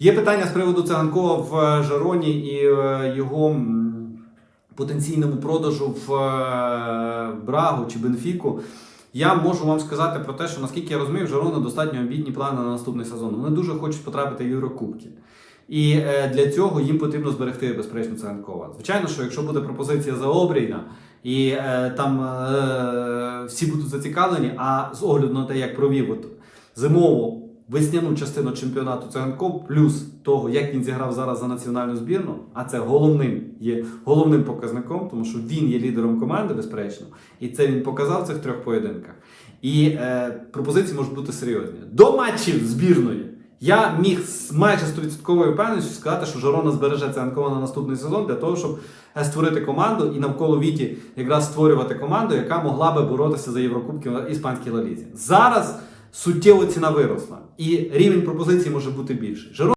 Є питання з приводу циганкова в Жароні і е, його потенційному продажу в е, Брагу чи Бенфіку. Я можу вам сказати про те, що наскільки я розумію, в Жарона достатньо амбітні плани на наступний сезон. Вони дуже хочуть потрапити в Єврокубки. І е, для цього їм потрібно зберегти безперечно Циганкова. Звичайно, що якщо буде пропозиція за Обрійна, і е, там е, всі будуть зацікавлені, а з огляду на те, як провів от зимову весняну частину чемпіонату Циганков, плюс того, як він зіграв зараз за національну збірну, а це головним є головним показником, тому що він є лідером команди, безперечно, і це він показав цих трьох поєдинках. І е, пропозиції можуть бути серйозні. До матчів збірної. Я міг з майже 100% впевненістю сказати, що Жорона збереже Циганкова на наступний сезон для того, щоб е, створити команду і навколо Віті якраз створювати команду, яка могла би боротися за Єврокубки в іспанській лалізі. Зараз суттєво ціна виросла, і рівень пропозицій може бути більший.